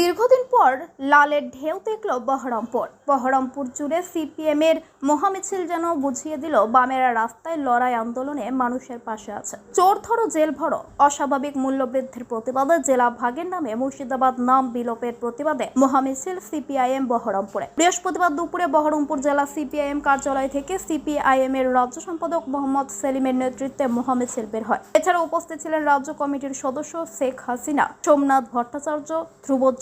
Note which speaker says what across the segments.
Speaker 1: দীর্ঘদিন পর লালের ঢেউ দেখল বহরমপুর। বহরমপুর জুড়ে সিপিএম এর মহামিছিল যেন বুঝিয়ে দিল বামেরা রাস্তায় লড়াই আন্দোলনে মানুষের পাশে আছে। চোর ধরো জেল ভরো, অস্বাভাবিক মূল্যবৃদ্ধির প্রতিবাদে জেলা ভাগের নামে মুর্শিদাবাদ নাম বিলোপের প্রতিবাদে মহামিছিল সিপিআইএম বহরমপুরে। বৃহস্পতিবার দুপুরে বহরমপুর জেলা সিপিআইএম কার্যালয় থেকে সিপিআইএম এর রাজ্য সম্পাদক মোহাম্মদ সেলিমের নেতৃত্বে মহামিছিল বের হয়। এছাড়া উপস্থিত ছিলেন রাজ্য কমিটির সদস্য শেখ হাসিনা, সোমনাথ ভট্টাচার্য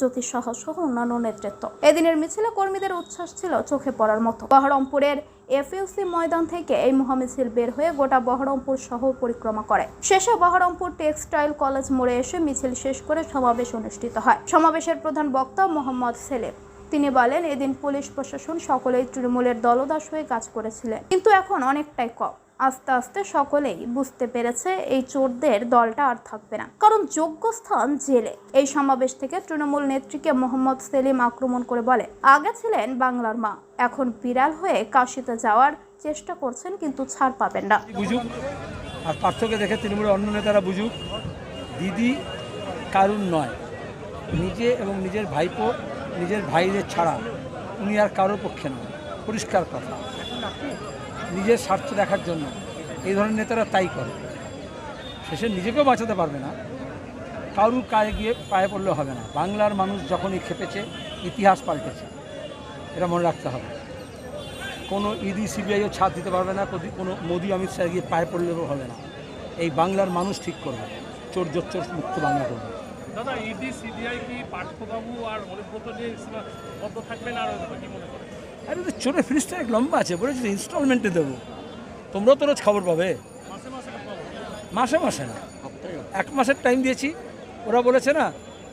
Speaker 1: ধ্রুবজ্যোতি সাহা সহ অন্যান্য নেতৃত্ব। এদিনের মিছিলে কর্মীদের উচ্ছ্বাস ছিল চোখে পড়ার মতো। বহরমপুরের এফইউসি ময়দান থেকে এই মহামিছিল বের হয়ে গোটা বহরমপুর শহর পরিক্রমা করে। শেষে বহরমপুর টেক্সটাইল কলেজ মোড়ে এসে মিছিল শেষ করে সমাবেশ অনুষ্ঠিত হয়। সমাবেশের প্রধান বক্তা মোহাম্মদ সেলিম। তিনি বলেন, এদিন পুলিশ প্রশাসন সকলেই তৃণমূলের দলদাস হয়ে কাজ করেছিলেন। কিন্তু এখন অনেকটাই কম। আস্তে আস্তে সকলেই বুঝতে পেরেছে এই চোরদের দলটা আর থাকবে না। কারণ যোগ্য স্থান জেলে। এই সমাবেশ থেকে তৃণমূল নেত্রীকে মোহাম্মদ সেলিম আক্রমণ করে বলে, আগে ছিলেন বাংলার মা, এখন বিড়াল হয়ে কাশিতে যাওয়ার চেষ্টা করছেন কিন্তু ছাড় পাবেন না।
Speaker 2: বুঝুক, আর পার্থক্য দেখে তৃণমূলের অন্য নেতারা বুঝুক, দিদি কারুর নয়। নিজে এবং নিজের ভাইপো, নিজের ভাইদের ছাড়া। উনি আর কারোর পক্ষে নয়। পরিষ্কার কথা। নিজের স্বার্থ দেখার জন্য। এই ধরনের নেতারা তাই করে। শেষে নিজেকেও বাঁচাতে পারবে না। কারুর কায়ে গিয়ে পায়ে পড়লে হবে না। বাংলার মানুষ যখনই খেপেছে, ইতিহাস পাল্টেছে। এটা মনে রাখতে হবে। কোনো ইডি, সিবিআইও ছাড় দিতে পারবে না, কোনো মোদি, অমিত শাহ গিয়ে পায়ে পড়লেও হবে না। এই বাংলার মানুষ ঠিক করবে। চোর জোর চোর মুক্ত বাংলা করবে।
Speaker 3: দাদা, ইডি, সিবিআই কি পার্থবাবু আর বদ্ধ থাকবেন আর কি মনে করেন?
Speaker 2: আরে তো চোরের ফ্রিজটা এক লম্বা আছে বলেছি তো ইনস্টলমেন্টে দেবো। তোমরাও তো রোজ খবর পাবে।
Speaker 3: মাসে মাসে
Speaker 2: না। এক মাসের টাইম দিয়েছি। ওরা বলেছে না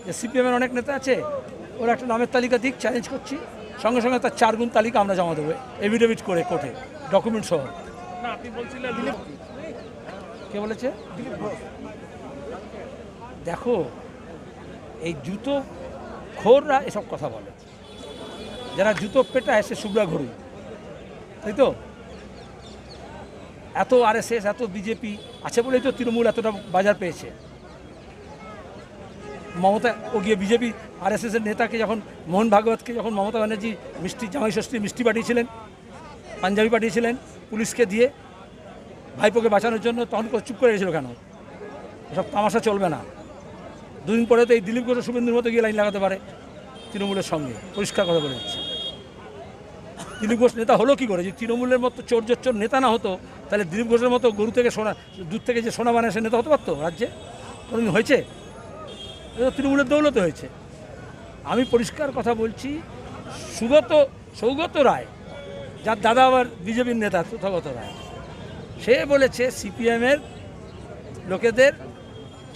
Speaker 2: যে সিপিএমের অনেক নেতা আছে ওরা একটা নামের তালিকা দিক চ্যালেঞ্জ করছি। সঙ্গে সঙ্গে তার চার গুণ তালিকা আমরা জমা দেবো এভিডেভিট করে কোর্টে ডকুমেন্ট সহ। কে বলেছে? দেখো এই জুতো খোররা এসব কথা বলে। যারা জুতো পেটা এসে শুভ্রা ঘড়ি। তাই তো? এত আরএসএস, এত বিজেপি আছে বলেই তো তৃণমূল এতটা বাজার পেয়েছে। মমতা ও গিয়ে বিজেপি আরএসএস এর নেতাকে যখন, মোহন ভাগবতকে যখন মমতা ব্যানার্জি মিষ্টি, জামাই ষষ্ঠী মিষ্টি পাঠিয়েছিলেন, পাঞ্জাবি পাঠিয়েছিলেন পুলিশকে দিয়ে, ভাইপোকে বাঁচানোর জন্য, তখন চুপ করে গেছিল কেন? এসব তামাশা চলবে না। দুদিন পরে তো এই দিলীপ ঘোষ শুভেন্দুর মতো গিয়ে লাইন লাগাতে পারে। তৃণমূলের সঙ্গে। পরিষ্কার কথা বলে দিচ্ছে। দিলীপ ঘোষ নেতা হলো কি করে? যে তৃণমূলের মতো চোর নেতা না হতো, তাহলে দিলীপ ঘোষের মতো গরু থেকে সোনা দূর থেকে যে সোনা বানায় সে নেতা হতে পারতো রাজ্যে? কোনোদিন হয়েছে? তৃণমূলের দৌলতে হয়েছে। আমি পরিষ্কার কথা বলছি, সুগত, সৌগত রায়, যার দাদা আবার বিজেপির নেতা, তথাগত রায়, সে বলেছে সিপিএমের লোকেদের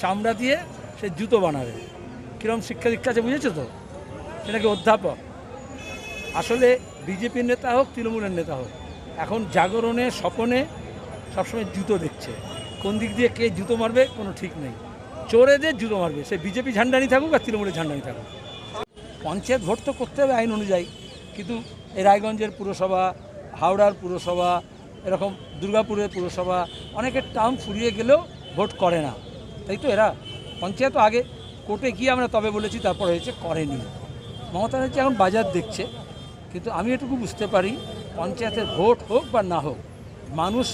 Speaker 2: চামড়া দিয়ে সে জুতো বানাবে। কীরকম শিক্ষা দীক্ষা আছে, বুঝেছ তো? সে নাকি অধ্যাপক? আসলে বিজেপির নেতা হোক, তৃণমূলের নেতা হোক, এখন জাগরণে, স্বপনে সবসময় জুতো দেখছে। কোন দিক দিয়ে কে জুতো মারবে, কোনো ঠিক নেই। চোরেদের জুতো মারবে, সে বিজেপি ঝান্ডানি থাকুক আর তৃণমূলের ঝান্ডানি থাকুক। পঞ্চায়েত ভোট তো করতে হবে আইন অনুযায়ী। কিন্তু এই রায়গঞ্জের পুরসভা, হাওড়ার পুরসভা, এরকম দুর্গাপুরের পুরসভা অনেকের টার্ম ফুরিয়ে গেলেও ভোট করে না। তাই তো এরা, পঞ্চায়েত আগে, কোর্টে গিয়ে আমরা তবে বলেছি, তারপর হয়েছে করেনি। মমতা ব্যানার্জি এখন বাজার দেখছে, কিন্তু আমি এটুকু বুঝতে পারি, পঞ্চায়েতের ভোট হোক বা না হোক, মানুষ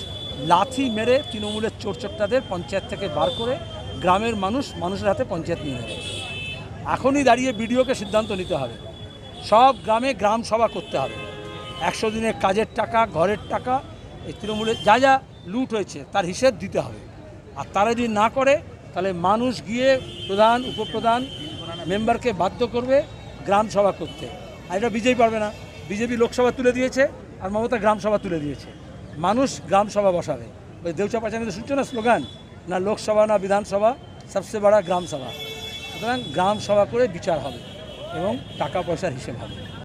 Speaker 2: লাথি মেরে তৃণমূলের চোরচোট্টাদের পঞ্চায়েত থেকে বার করে গ্রামের মানুষ মানুষের হাতে পঞ্চায়েত নিয়ে নেবে। এখনই দাঁড়িয়ে বিডিওকে সিদ্ধান্ত নিতে হবে। সব গ্রামে গ্রাম সভা করতে হবে। একশো দিনের কাজের টাকা, ঘরের টাকা, এই তৃণমূলের যা যা লুট হয়েছে তার হিসেব দিতে হবে। আর তারা যদি না করে, তাহলে মানুষ গিয়ে প্রধান, উপপ্রধান, মেম্বারকে বাধ্য করবে গ্রাম সভা করতে। আর এটা বিজেপি পারবে না। বিজেপি লোকসভা তুলে দিয়েছে আর মমতা গ্রাম সভা তুলে দিয়েছে। মানুষ গ্রাম সভা বসাবে। ওই দেউচা পাচামিতে শুনছো না স্লোগান? না লোকসভা, না বিধানসভা, সবচেয়ে বড় গ্রাম সভা। সুতরাং গ্রাম সভা করে বিচার হবে এবং টাকা পয়সার হিসেব হবে।